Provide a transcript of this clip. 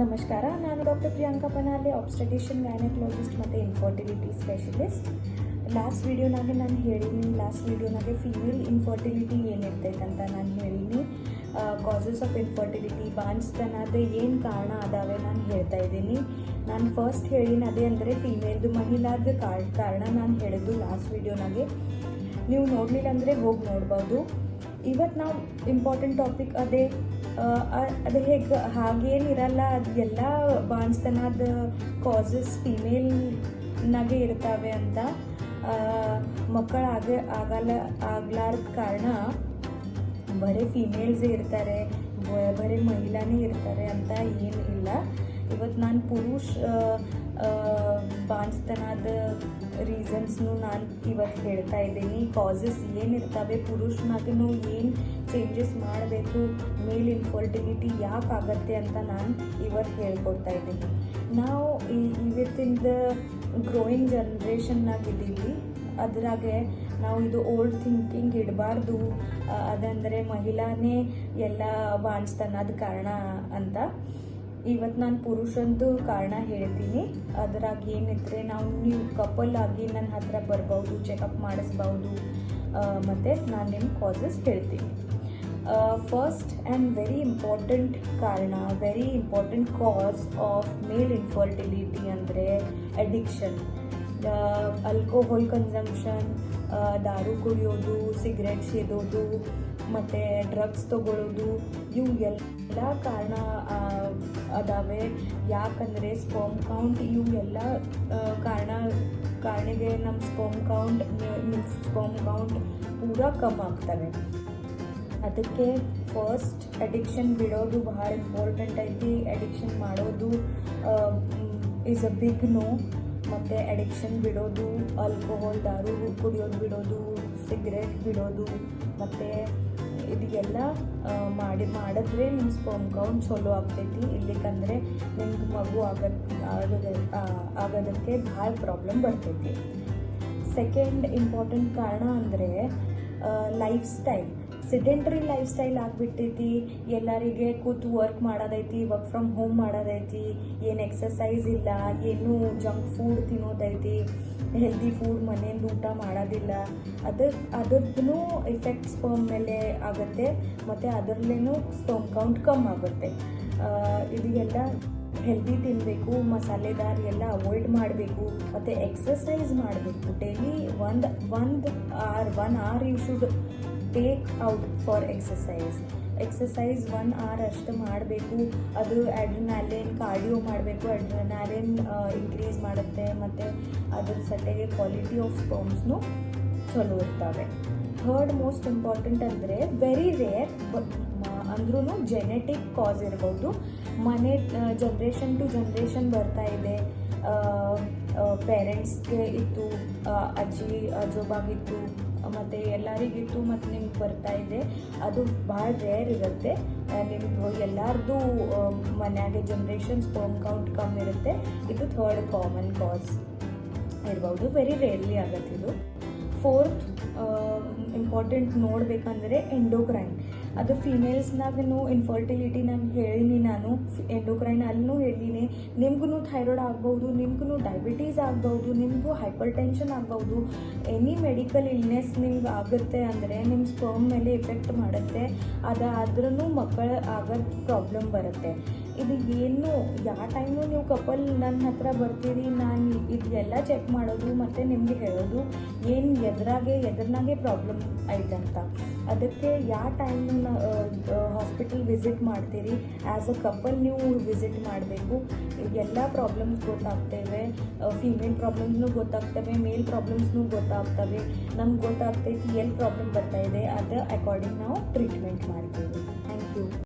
ನಮಸ್ಕಾರ, ನಾನು doctor Priyanka Panale obstetrician gynaecologist ಮತ್ತು ಇನ್ಫರ್ಟಿಲಿಟಿ ಸ್ಪೆಷಲಿಸ್ಟ್ ಲಾಸ್ಟ್ ವೀಡಿಯೋನಾಗೆ ನಾನು ಹೇಳಿದ್ದೀನಿ ಲಾಸ್ಟ್ ವೀಡಿಯೋನಾಗೆ ಫೀಮೇಲ್ ಇನ್ಫರ್ಟಿಲಿಟಿ ಏನಿರ್ತೈತೆ ಅಂತ ನಾನು ಹೇಳಿದ್ದೀನಿ. ಕಾಸಸ್ ಆಫ್ ಇನ್ಫರ್ಟಿಲಿಟಿ ಬಾಂಚ್ತನದ ಏನು ಕಾರಣ ಅದಾವೆ ನಾನು ಹೇಳ್ತಾ ಇದ್ದೀನಿ. ನಾನು ಫಸ್ಟ್ ಹೇಳಿನ ಅದೇ ಅಂದರೆ ಫೀಮೇಲ್ದು ಮಹಿಳಾದ ಕಾರಣ ನಾನು ಹೇಳಿದ್ದು ಲಾಸ್ಟ್ ವೀಡಿಯೋನಾಗೆ ನೀವು ನೋಡಲಿಲ್ಲ ಅಂದರೆ ಹೋಗಿ ನೋಡ್ಬೋದು. ಇವತ್ತು ನಾವು ಇಂಪಾರ್ಟೆಂಟ್ ಟಾಪಿಕ್ ಅದೇ ಅದು ಹೇಗೆ ಹಾಗೇನಿರಲ್ಲ ಅದು ಎಲ್ಲ ಬಾಣಸ್ತನದ ಕಾಸಸ್ ಫಿಮೇಲ್ನಾಗೆ ಇರ್ತಾವೆ ಅಂತ ಮಕ್ಕಳು ಆಗ ಆಗಲ್ಲ ಆಗ್ಲಾರ್ದ ಕಾರಣ ಬರೀ ಫಿಮೇಲ್ಸೇ ಇರ್ತಾರೆ ಬರೀ ಮಹಿಳಾನೇ ಇರ್ತಾರೆ ಅಂತ ಏನು ಇಲ್ಲ. ಇವತ್ತು ನಾನು ಪುರುಷ ಬಾಣಸ್ತನದ ರೀಸನ್ಸ್ನು ನಾನು ಇವತ್ತು ಹೇಳ್ತಾ ಇದ್ದೀನಿ. ಕಾಸಸ್ ಏನಿರ್ತವೆ ಪುರುಷನಾಗೂ ಏನು ಚೇಂಜಸ್ ಮಾಡಬೇಕು ಮೇಲ್ ಇನ್ಫರ್ಟಿಲಿಟಿ ಯಾಕೆ ಆಗತ್ತೆ ಅಂತ ನಾನು ಇವತ್ತು ಹೇಳ್ಕೊಡ್ತಾ ಇದ್ದೀನಿ. ನಾವು ಇವತ್ತಿಂದ ಗ್ರೋಯಿಂಗ್ ಜನ್ರೇಷನ್ನಾಗಿದ್ದೀವಿ ಅದರಾಗೆ ನಾವು ಇದು ಓಲ್ಡ್ ಥಿಂಕಿಂಗ್ ಇಡಬಾರ್ದು ಅದಂದರೆ ಮಹಿಳಾನೇ ಎಲ್ಲ ಬಾಣಿಸ್ತಾನದ ಕಾರಣ ಅಂತ. ಇವತ್ತು ನಾನು ಪುರುಷಂದು ಕಾರಣ ಹೇಳ್ತೀನಿ. ಅದರಾಗ ಏನಿದ್ರೆ ನಾವು ನೀವು ಕಪಲ್ ಆಗಿ ನನ್ನ ಹತ್ರ ಬರ್ಬೋದು ಚೆಕಪ್ ಮಾಡಿಸ್ಬೌದು ಮತ್ತು ನಾನು ನಿಮ್ಮ ಕಾಸಸ್ ಹೇಳ್ತೀನಿ. ಫಸ್ಟ್ ಆ್ಯಂಡ್ ವೆರಿ ಇಂಪಾರ್ಟೆಂಟ್ ಕಾರಣ very important cause of male infertility ಅಂದರೆ ಅಡಿಕ್ಷನ್ ಅಲ್ಕೋಹಾಲ್ ಕನ್ಸಂಪ್ಷನ್ ದಾರು ಕುಡಿಯೋದು ಸಿಗರೆಟ್ ಸೇದೋದು ಮತ್ತು ಡ್ರಗ್ಸ್ ತೊಗೊಳ್ಳೋದು ಇವು ಎಲ್ಲ ಕಾರಣ ಅದಾವೆ. ಯಾಕಂದರೆ ಸ್ಪೋಮ್ ಕೌಂಟ್ ಇವು ಎಲ್ಲ ಕಾರಣ ಕಾರಣಗೆ ನಮ್ಮ ಸ್ಪೋಮ್ ಕೌಂಟ್ ಸ್ಪೋಮ್ ಕೌಂಟ್ ಪೂರಾ ಕಮ್ಮಿ ಆಗ್ತವೆ. ಅದಕ್ಕೆ ಫಸ್ಟ್ ಅಡಿಕ್ಷನ್ ಬಿಡೋದು ಬಹಳ ಇಂಪಾರ್ಟೆಂಟ್ ಐತಿ. ಅಡಿಕ್ಷನ್ ಮಾಡೋದು ಈಸ್ ಅ ಬಿಗ್ ನೋ ಮತ್ತು ಅಡಿಕ್ಷನ್ ಬಿಡೋದು ಆಲ್ಕೋಹಾಲ್ ದಾರು ಕುಡಿಯೋದು ಬಿಡೋದು ಸಿಗರೇಟ್ ಬಿಡೋದು, ಮತ್ತು ಇದೆಲ್ಲ ಮಾಡಿ, ಮಾಡಿದ್ರೆ ನಿಮ್ಮ ಸ್ಪರ್ಮ್ ಕೌಂಟ್ ಚಲೋ ಆಗ್ತೈತಿ. ಇಲ್ಲಿಕಂದ್ರೆ ನಿಮ್ಗೆ ಮಗು ಆಗೋದಕ್ಕೆ ಭಾಳ ಪ್ರಾಬ್ಲಮ್ ಬರ್ತೈತಿ. ಸೆಕೆಂಡ್ ಇಂಪಾರ್ಟೆಂಟ್ ಕಾರಣ ಅಂದರೆ life style sedentary life style ಆಗಿಬಿಟ್ಟೈತಿ ಎಲ್ಲರಿಗೆ ಕೂತು ವರ್ಕ್ ಮಾಡೋದೈತಿ ವರ್ಕ್ ಫ್ರಮ್ ಹೋಮ್ ಮಾಡೋದೈತಿ, ಏನು ಎಕ್ಸಸೈಸ್ ಇಲ್ಲ, ಏನು ಜಂಕ್ ಫುಡ್ ತಿನ್ನೋದೈತಿ ಹೆಲ್ದಿ ಫುಡ್ ಮನೆಯಿಂದ ಊಟ ಮಾಡೋದಿಲ್ಲ. ಅದ್ರ ಅದ್ರದ್ದು ಎಫೆಕ್ಟ್ಸ್ ಸ್ಪರ್ಮ್ ಮೇಲೆ ಆಗುತ್ತೆ, ಮತ್ತು ಅದರಲ್ಲೇನು ಸ್ಪರ್ಮ್ ಕೌಂಟ್ ಕಮ್ಮಿ ಆಗುತ್ತೆ. ಇದು ಎಲ್ಲ ಹೆಲ್ದಿ ತಿನ್ನಬೇಕು ಮಸಾಲೆದಾರ್ ಎಲ್ಲ ಅವಾಯ್ಡ್ ಮಾಡಬೇಕು, ಮತ್ತು ಎಕ್ಸಸೈಸ್ ಮಾಡಬೇಕು. ಡೈಲಿ ಒಂದು ಒಂದು or one or you should take out for exercise exercise one or ಅಷ್ಟು ಮಾಡಬೇಕು. ಅದು ಅಡ್ರಿನಾಲಿನ್ ಕಾರ್ಡಿಯೋ ಮಾಡಬೇಕು. ಅಡ್ರಿನಾಲಿನ್ ಇನ್ಕ್ರೀಸ್ ಮಾಡುತ್ತೆ. ಮತ್ತು ಅದ್ರ ಸತೆಗೆ ಕ್ವಾಲಿಟಿ ಆಫ್ ಸ್ಪರ್ಮ್ಸ್ನು ಚಲೋ ಇರ್ತವೆ. ಥರ್ಡ್ ಮೋಸ್ಟ್ ಇಂಪಾರ್ಟೆಂಟ್ ಅಂದರೆ ವೆರಿ ರೇರ್ ಅಂದ್ರೂ ಜೆನೆಟಿಕ್ ಕಾಸ್ ಇರ್ಬೋದು. ಮನೆ ಜನ್ರೇಷನ್ ಟು ಜನ್ರೇಷನ್ ಬರ್ತಾ ಇದೆ. ಪೇರೆಂಟ್ಸ್ಗೆ ಇತ್ತು ಅಜ್ಜಿ, ಅಜೋಬಾಗಿತ್ತು, ಮತ್ತು ಎಲ್ಲರಿಗಿತ್ತು ಮತ್ತು ನಿಮ್ಗೆ ಬರ್ತಾ ಇದೆ. ಅದು ಭಾಳ ರೇರ್ ಇರುತ್ತೆ. ನಿಮ್ಗೆ ಎಲ್ಲರದು ಮನೆಯಾಗೆ ಜನ್ರೇಷನ್ಸ್ ಸ್ಪರ್ಮ್ ಕೌಂಟ್ ಕಮ್ ಇರುತ್ತೆ. ಇದು ಥರ್ಡ್ ಕಾಮನ್ ಕಾಸ್ ಇರ್ಬೋದು. ವೆರಿ ರೇರ್ಲಿ ಆಗುತ್ತೆ ಇದು. ಫೋರ್ತ್ ಇಂಪಾರ್ಟೆಂಟ್ ನೋಡಬೇಕಂದ್ರೆ ಎಂಡೋಕ್ರೈನ್ ಅದು ಫಿಮೇಲ್ಸ್ನಾಗೂ ಇನ್ಫರ್ಟಿಲಿಟಿ ನಾನು ಹೇಳೀನಿ ನಾನು. ಎಂಡೋಕ್ರೈನ್ ಅಲ್ಲೂ ಹೇಳೀನಿ. ನಿಮ್ಗೂ ಥೈರಾಯ್ಡ್ ಆಗ್ಬೋದು ನಿಮ್ಗೂ ಡಯಾಬಿಟೀಸ್ ಆಗ್ಬೋದು, ನಿಮಗೂ ಹೈಪರ್ ಟೆನ್ಷನ್ ಆಗ್ಬೋದು. ಎನಿ ಮೆಡಿಕಲ್ ಇಲ್ನೆಸ್ ನಿಮ್ಗೆ ಆಗುತ್ತೆ ಅಂದರೆ ನಿಮ್ಮ ಸ್ಪರ್ಮ್ ಮೇಲೆ ಎಫೆಕ್ಟ್ ಮಾಡುತ್ತೆ. ಅದಾದ್ರೂ ಮಕ್ಕಳ ಆಗೋದು ಪ್ರಾಬ್ಲಮ್ ಬರುತ್ತೆ. ಇದು ಏನು ಯಾವ ಟೈಮು ನೀವು ಕಪಲ್ ನನ್ನ ಹತ್ರ ಬರ್ತೀರಿ, ನಾನು ಇದೆಲ್ಲ ಚೆಕ್ ಮಾಡೋದು, ಮತ್ತು ನಿಮಗೆ ಹೇಳೋದು, ಏನು ಎದುರಾಗೆ, ಎದುರ್ನಾಗೆ ಪ್ರಾಬ್ಲಮ್ ಅಂತ ಅದಕ್ಕೆ ಯಾವ ಟೈಮು ಹಾಸ್ಪಿಟಲ್ ವಿಸಿಟ್ ಮಾಡ್ತೀರಿ ಆ್ಯಸ್ ಅ ಕಪಲ್ ನೀವು ವಿಸಿಟ್ ಮಾಡಬೇಕು. ಎಲ್ಲ ಪ್ರಾಬ್ಲಮ್ಸ್ ಗೊತ್ತಾಗ್ತವೆ ಫೀಮೇಲ್ ಪ್ರಾಬ್ಲಮ್ಸ್ನೂ ಗೊತ್ತಾಗ್ತವೆ ಮೇಲ್ ಪ್ರಾಬ್ಲಮ್ಸ್ನೂ ಗೊತ್ತಾಗ್ತವೆ. ನಮ್ಗೆ ಗೊತ್ತಾಗ್ತೈತಿ ಎಲ್ಲಿ ಪ್ರಾಬ್ಲಮ್ ಬರ್ತಾ ಇದೆ, ಅದು ಅಕಾರ್ಡಿಂಗ್ ನಾವು ಟ್ರೀಟ್ಮೆಂಟ್ ಮಾಡ್ತೀವಿ. Thank you